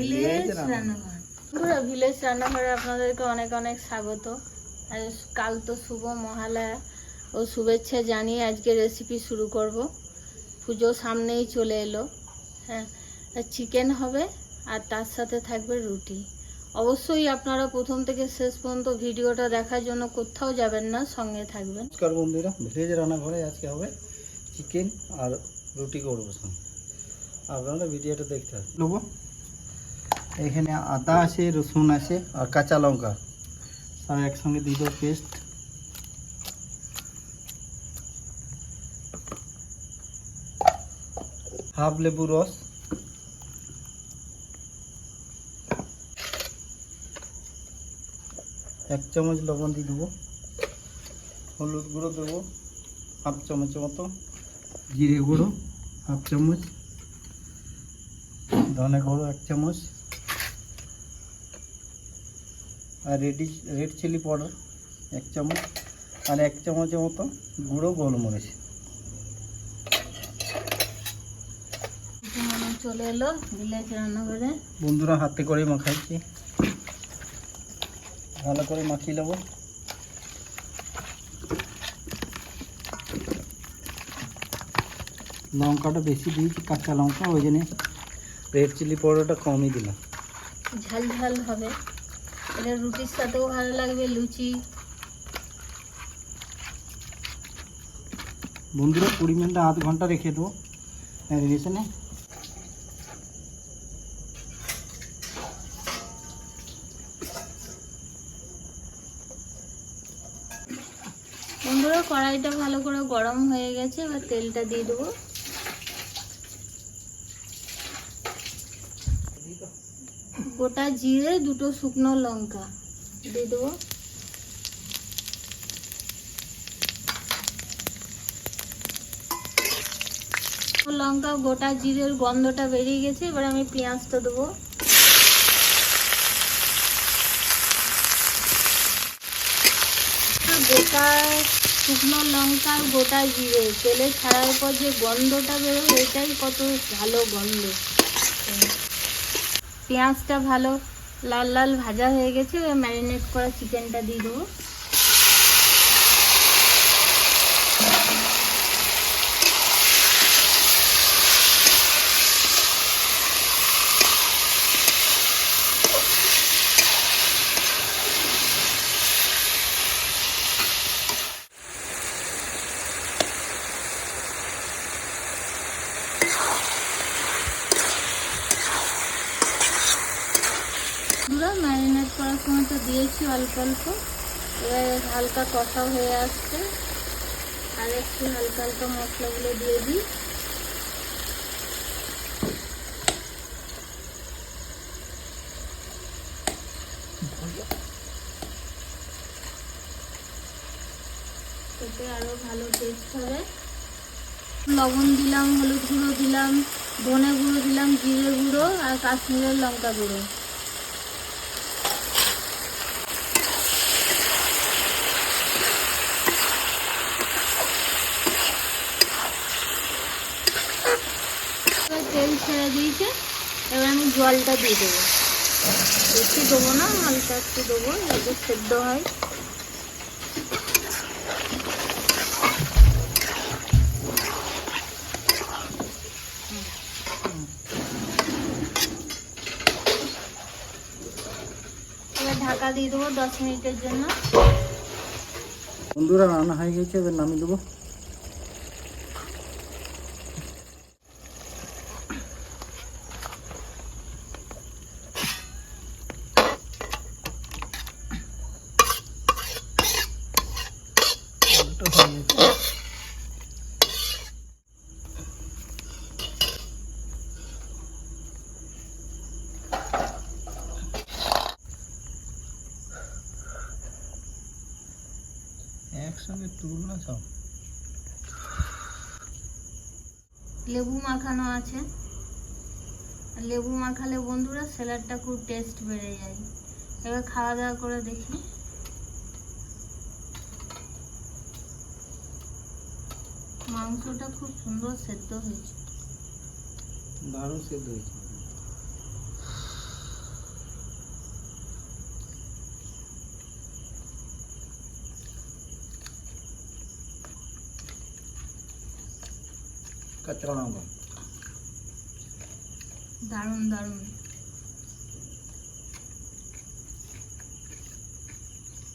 Village রান্নাঘর। পুরো village রান্নাঘরে আপনাদেরকে অনেক অনেক স্বাগত। আর কাল তো শুভ মহালয়া। ও শুভেচ্ছা জানিয়ে আজকে রেসিপি শুরু করব। পুজো সামনেই চলে এলো। হ্যাঁ চিকেন হবে আর তার সাথে থাকবে রুটি। অবশ্যই আপনারা প্রথম থেকে শেষ পর্যন্ত ভিডিওটা দেখার জন্য কোথাও যাবেন না সঙ্গে থাকবেন। নমস্কার বন্ধুরা ভিলেজ রান্নাঘরে আজকে হবে চিকেন আর রুটি করব। সঙ্গে আপনারা ভিডিওটা দেখতে নেব? এখানে আদা আছে, রসুন আছে আর কাঁচা লঙ্কা। সব একসঙ্গে দিয়ে দেবো পেস্ট হাফ লেবু রস। এক চামচ লবণ দিয়ে দেবো। হলুদ গুঁড়ো দেবো, হাফ চামচ মতো। জিরে গুঁড়ো, হাফ চামচ। ধনে গুঁড়ো, এক চামচ। আর রেডি রেড চিলি পাউডার এক চামচ আর এক চামচের মতো গুঁড়ো গোলমরিচ। চলে এলো ভিলেজ রান্নাঘরে বন্ধুরা হাতে করে মাখাইছি ভালো করে মাখিয়ে নেব। লঙ্কাটা বেশি দিয়েছি কাঁচা লঙ্কা ওই জন্য রেড চিলি পাউডারটা কমই দিলাম। ঝাল ঝাল হবে। এটা রুটির সাথেও ভালো লাগবে লুচি। বন্ধুরা কুড়ি মিনিট আধ ঘণ্টা রেখে দেবো। ম্যারিনেশনে বন্ধুরা কড়াইটা ভালো করে গরম হয়ে গেছে এবার তেলটা দিয়ে দেবো। গোটা জিরে, দুটো শুকনো লঙ্কা। দিয়ে দেবো। লঙ্কা গোটা জিরের গন্ধটা বেরিয়ে গেছে, এবার আমি পেঁয়াজটা দেবো। গোটা শুকনো লঙ্কা গোটা জিরে, তেলে ছাড়ার পর যে গন্ধটা বেরোয়, এটাই কত ভালো গন্ধ। পেঁয়াজটা ভালো লাল লাল ভাজা হয়ে গেছে ম্যারিনেট করা চিকেনটা দিয়ে দেবো পুরো ম্যারিনেট করার সময় তো দিয়েছি অল্প অল্প। এবার হালকা কষা হয়ে আসছে। আর একটু হালকা হালকা মশলাগুলো দিয়ে দিই। এতে আরও ভালো টেস্ট হবে। লবণ দিলাম, হলুদ গুঁড়ো দিলাম, ধনে গুঁড়ো দিলাম, জিরে গুঁড়ো আর কাশ্মীরের লঙ্কা গুঁড়ো এবার তেল ছেড়ে দিয়েছে, এবার আমি জলটা দিয়ে দেবো। বেশি দেবো না, হালকা একটু দেবো, যাতে সেদ্ধ হয়। ঢাকা দিয়ে দেবো দশ মিনিটের জন্য। বন্ধুরা রান্না হয়ে গেছে, এবার নামিয়ে দেবো। একসঙ্গে তুল না সব। লেবু মাখানো আছে। লেবু মাখালে বন্ধুরা স্যালাডটা খুব টেস্ট বেড়ে যায়। এবার খাওয়া দাওয়া করে দেখি। মাংসটা খুব সুন্দর সেদ্ধ হয়েছে। দারুণ সেদ্ধ হয়েছে। কাঁচা দারুণ দারুণ।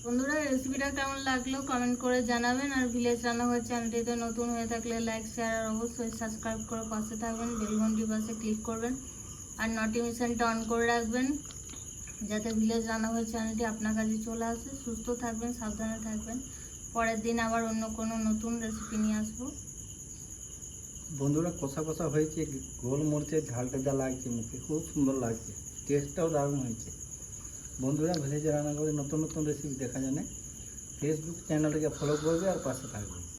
বন্ধুরা রেসিপিটা কেমন লাগল কমেন্ট করে জানাবেন। আর ভিলেজ রান্নাঘর চ্যানেলটিতে নতুন হয়ে থাকলে লাইক শেয়ার আর অবশ্যই সাবস্ক্রাইব করে পাশে থাকবেন বেলঘন্টি পাশে ক্লিক করবেন। আর নোটিফিকেশনটা অন করে রাখবেন, যাতে ভিলেজ রান্নাঘর চ্যানেলটি আপনার কাছে চলে আসে। সুস্থ থাকবেন, সাবধানে থাকবেন। পরের দিন আবার অন্য কোনো নতুন রেসিপি নিয়ে আসব। বন্ধুরা কষা কষা হয়েছে, গোলমরিচের ঝালটা যা লাগছে মুখে, খুব সুন্দর লাগছে টেস্টটাও দারুণ হয়েছে। বন্ধুরা ভেলেজ রান্না করে নতুন নতুন রেসিপি দেখা জানে। ফেসবুক চ্যানেলটাকে ফলো করবে আর পাশে থাকবে।